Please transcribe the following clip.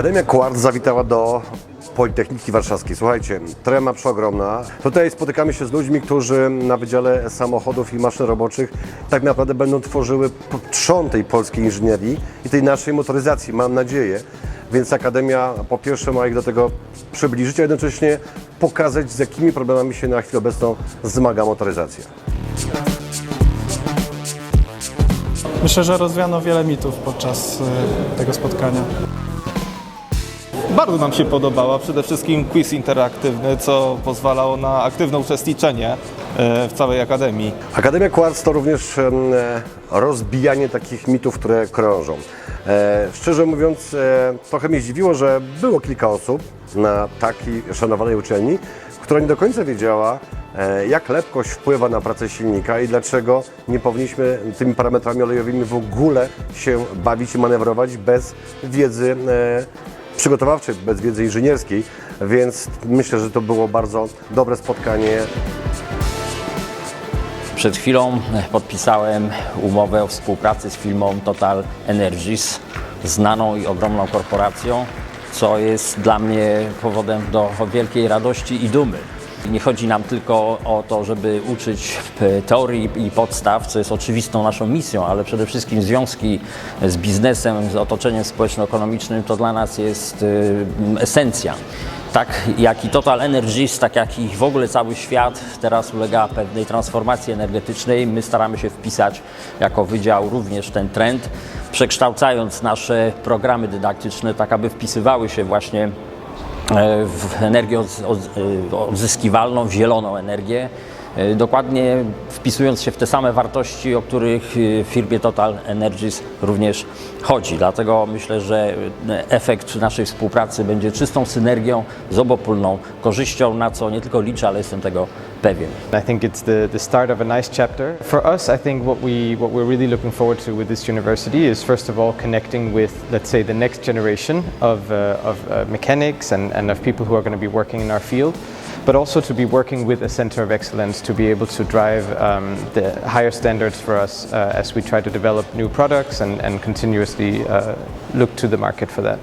Akademia Quartz zawitała do Politechniki Warszawskiej. Słuchajcie, trema przeogromna. Tutaj spotykamy się z ludźmi, którzy na Wydziale Samochodów i Maszyn Roboczych tak naprawdę będą tworzyły trzon tej polskiej inżynierii i tej naszej motoryzacji, mam nadzieję. Więc Akademia po pierwsze ma ich do tego przybliżyć, a jednocześnie pokazać, z jakimi problemami się na chwilę obecną zmaga motoryzacja. Myślę, że rozwiano wiele mitów podczas y, tego spotkania. Bardzo nam się podobała, przede wszystkim quiz interaktywny, co pozwalało na aktywne uczestniczenie e, w całej Akademii. Akademia Quartz to również e, rozbijanie takich mitów, które krążą. E, szczerze mówiąc, trochę mnie zdziwiło, że było kilka osób na takiej szanowanej uczelni, która nie do końca wiedziała, jak lepkość wpływa na pracę silnika i dlaczego nie powinniśmy tymi parametrami olejowymi w ogóle się bawić i manewrować bez wiedzy przygotowawczej, bez wiedzy inżynierskiej, więc myślę, że to było bardzo dobre spotkanie Przed chwilą podpisałem umowę o współpracy z firmą Total Energies, znaną i ogromną korporacją, co jest dla mnie powodem do wielkiej radości i dumy. Nie chodzi nam tylko o to, żeby uczyć teorii i podstaw, co jest oczywistą naszą misją, ale przede wszystkim związki z biznesem, z otoczeniem społeczno-ekonomicznym to dla nas jest y, esencja. Tak jak i Total Energies, tak jak i w ogóle cały świat teraz ulega pewnej transformacji energetycznej, my staramy się wpisać jako wydział również ten trend, przekształcając nasze programy dydaktyczne tak, aby wpisywały się właśnie w energię e, odzyskiwalną, w zieloną energię, e, dokładnie wpisując się w te same wartości, o których e, w firmie Total Energies również chodzi. Dlatego myślę, że e, efekt naszej współpracy będzie czystą synergią z obopólną korzyścią, na co nie tylko liczę, ale jestem tego pewien. I think it's the, the start of a nice chapter. For us, I think what, we, what we're really looking forward to with this university is, first of all, connecting with, let's say, the next generation of, uh, of uh, mechanics and, and of people who are going to be working in our field, but also to be working with a center of excellence to be able to drive um, the higher standards for us uh, as we try to develop new products and, and continuously uh, look to the market for that.